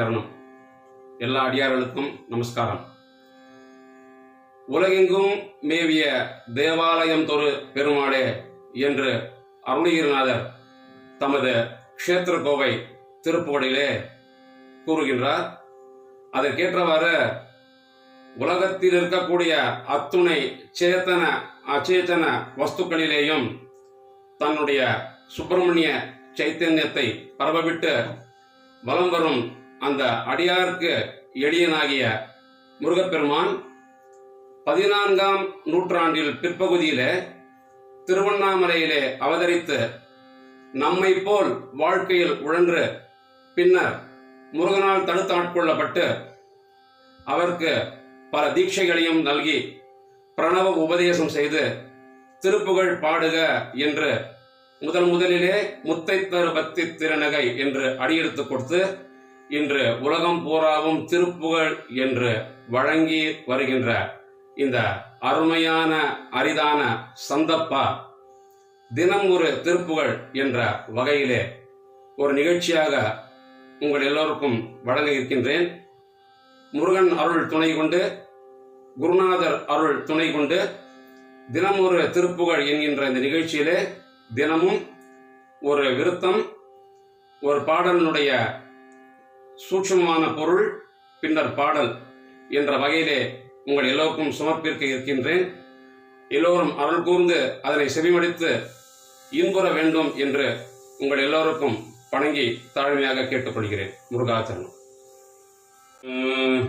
சரணம். எல்லா அடியார்களுக்கும் நமஸ்காரம். உலகெங்கும் மேவிய தேவாலயம் தொரு பெருமாளே என்று அருணகிரிநாதர் தமது க்ஷேத்திர கோவை திருப்புகழிலே கூறுகின்றார். அதற்கேற்றவாறு உலகத்தில் இருக்கக்கூடிய அத்துணை சேத்தன அச்சேத்தன வஸ்துக்களிலேயும் தன்னுடைய சுப்பிரமணிய சைத்தன்யத்தை பரவவிட்டு வலம் வரும் அந்த அடியாருக்கு எளியனாகிய முருகப்பெருமான் பதினான்காம் நூற்றாண்டில் பிற்பகுதியிலே திருவண்ணாமலையிலே அவதரித்து நம்மை போல் வாழ்க்கையில் உழன்று பின்னர் முருகனால் தடுத்து ஆட்கொள்ளப்பட்டு அவருக்கு பல தீட்சைகளையும் நல்கி பிரணவ உபதேசம் செய்து திருப்புகழ் பாடுக என்று முதன் முதலிலே முத்தை தரு பக்தி திருநகை என்று அடியெடுத்து கொடுத்து இன்று உலகம் பூராவும் திருப்புகழ் என்று வழங்கி வருகின்ற இந்த அருமையான அரிதான சந்தப்பா தினம் ஒரு திருப்புகழ் என்ற வகையிலே ஒரு நிகழ்ச்சியாக உங்கள் எல்லோருக்கும் வழங்க இருக்கின்றேன். முருகன் அருள் துணை கொண்டு குருநாதர் அருள் துணை கொண்டு தினம் ஒரு திருப்புகழ் என்கின்ற இந்த நிகழ்ச்சியிலே தினமும் ஒரு விருத்தம் ஒரு பாடலினுடைய சூட்சமான பொருள் பின்னர் பாடல் என்ற வகையிலே உங்கள் எல்லோருக்கும் சமர்ப்பிக்க இருக்கின்றேன். எல்லோரும் அருள் கூர்ந்து அதனை செவிமடித்து இன்புற வேண்டும் என்று உங்கள் எல்லோருக்கும் வணங்கி தாழ்மையாக கேட்டுக்கொள்கிறேன். முருகாச்சரணம் உம்,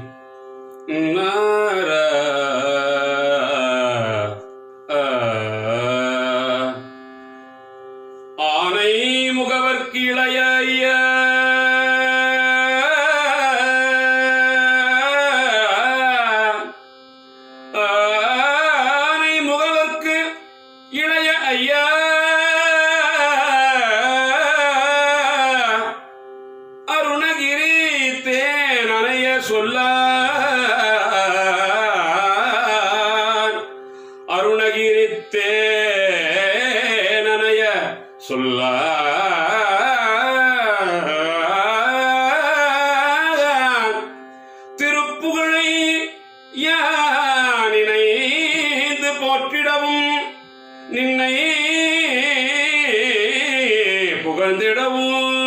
புகழ்ந்திடவும்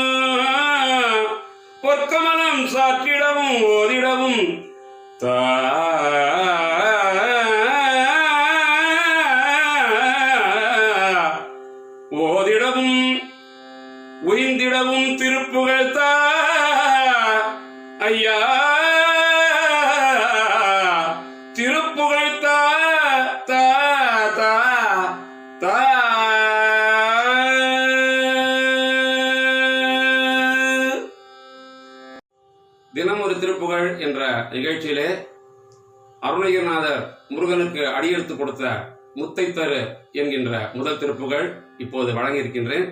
பொற்கமலம் சாற்றிடவும் ஓதிடவும். ஓதிடவும் உயிந்திடவும் திருப்புகழ்த்த ஐயா. திருப்புகழ் என்ற நிகழ்ச்சியிலே அருணகிரிநாதர் முருகனுக்கு அடியெடுத்து கொடுத்த முத்தைத்தரு என்கின்ற முதல் திருப்புகழ் இப்போது வழங்கியிருக்கின்றேன்.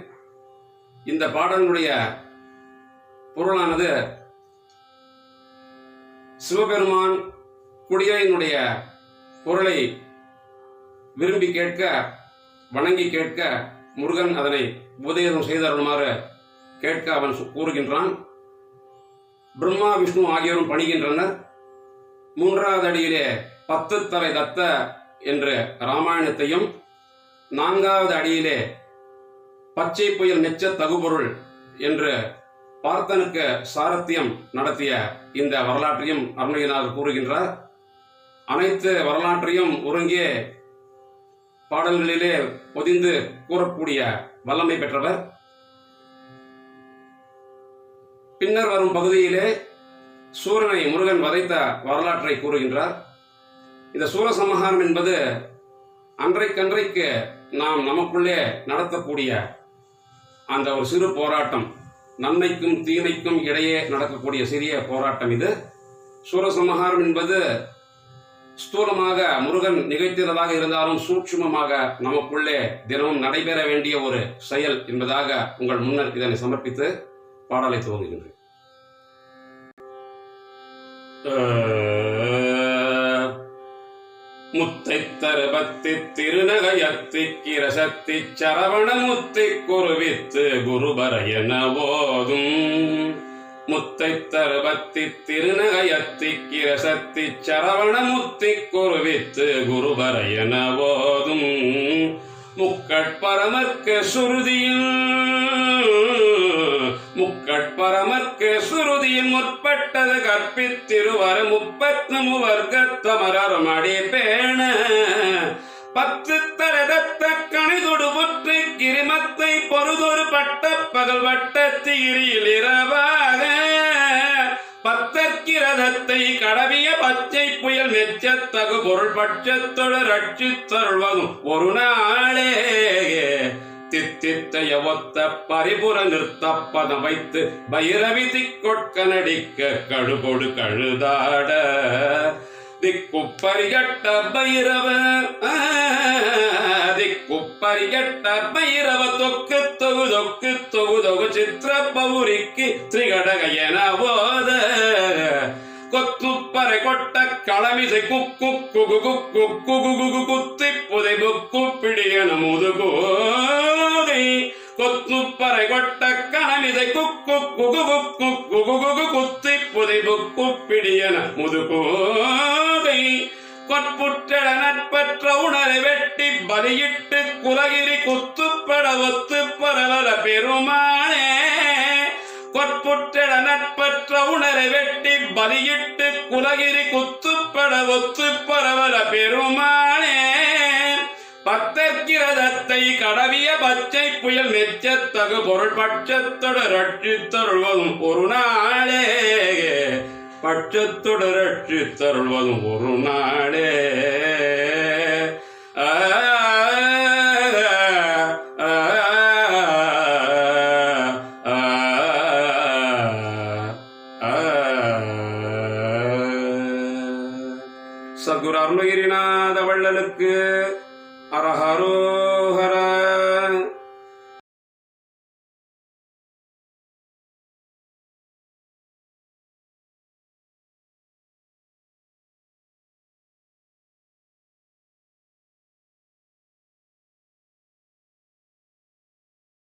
இந்த பாடலுடைய பொருளானது சிவபெருமான் குடியனுடைய பொருளை விரும்பி கேட்க வணங்கி கேட்க முருகன் அதனை உபதேசம் செய்தருமாறு கேட்க அவன் கூறுகின்றான். பிரம்மா விஷ்ணு ஆகியோரும் பணிகின்றனர். மூன்றாவது அடியிலே பத்து தலை தத்த என்று ராமாயணத்தையும் நான்காவது அடியிலே பச்சை புயல் நெச்ச தகுபொருள் என்று பார்த்தனுக்கு சாரத்தியம் நடத்திய இந்த வரலாற்றையும் அருணகிரிநாதர் கூறுகின்றார். அனைத்து வரலாற்றையும் ஒருங்கே பாடல்களிலே பொதிந்து கூறக்கூடிய வல்லமை பெற்றவர். பின்னர் வரும் பகுதியிலே சூரனை முருகன் வதைத்த வரலாற்றை கூறுகின்றார். இந்த சூரசம்ஹாரம் என்பது அன்றைக்கன்றைக்கு நாம் நமக்குள்ளே நடத்தக்கூடிய அந்த ஒரு சிறு போராட்டம் நன்மைக்கும் தீமைக்கும் இடையே நடக்கக்கூடிய சிறிய போராட்டம் இது. சூரசம்ஹாரம் என்பது ஸ்தூலமாக முருகன் நிகழ்த்தினதாக இருந்தாலும் சூட்சுமமாக நமக்குள்ளே தினமும் நடைபெற வேண்டிய ஒரு செயல் என்பதாக உங்கள் முன்னர் இதனை சமர்ப்பித்து பாடலை துவங்குகின்றேன் முத்தை தருபத்தி திருநகையத்தி கிரசத்தி சரவண முத்தி குருவித்து குருபர என ஓதும் முத்தை தருபத்தி திருநகையத்தி கிரசத்தி சரவண முத்தி குருவித்து குருபர என போதும் முக்கட்பரமர்க்கு சுருதியில் கட்பரமற்கு சுருதியின் முற்பட்டது கற்பித்திருவர முப்பத்மு முவர்க்கத்தமரர் அடி பேண. பத்து தரதத்த கணிதொடு புற்று கிரிமத்தை பொறுதொரு பட்ட பகல் வட்ட தீரியில் இரவாக. பத்தற்கிரதத்தை கடவிய பச்சை புயல் மெச்சத்தகு பொருள் பட்சத்தொடு ரட்சித்தருள்வதும் ஒரு நாளே. தித்தித்தைய ஒத்த பரிபுர நிறுத்த பதம் வைத்து பைரவி திக்கொட்க நடிக்க கழுகொடு கழுதாட. திக்குப்பரிகட்ட பைரவ திக்குப்பரிகட்ட பைரவ தொக்கு தொகு தொக்கு தொகு தொகு சித்திர பௌரிக்கு திரிகடக என போத கொத்துப்பறை கொட்ட களமிசை குக்கு குகு குக்கு குகு குகு குத்தி புதை புக்கு பிடியன முதுகோதை கொத்துப்பறை கொட்ட களமிசை குக்கு குகு குக்கு குகு குகு குத்தி புதை புக்கு பிடியன முதுகோதை கொட்புற்றட நற்பற்ற உணரை வெட்டி பலியிட்டு குலகிரி குத்துப்பட ஒத்து பரவல பெருமானே கொற்புற்ற நட்பற்ற உணரை வெட்டி பலியிட்டு குலகிரி குத்துப்பட ஒத்து பரவல பெருமானே. பக்தர்கிரதத்தை கடவிய பச்சை புயல் மெச்சத்தகு பொருள் பட்சத்தொடு ரட்சித்தருள்வதும் ஒரு நாளே. பட்சத்தொடு ரட்சித்தருள்வதும் ஒரு நாளே. அருணகிரிநாத வள்ளலுக்கு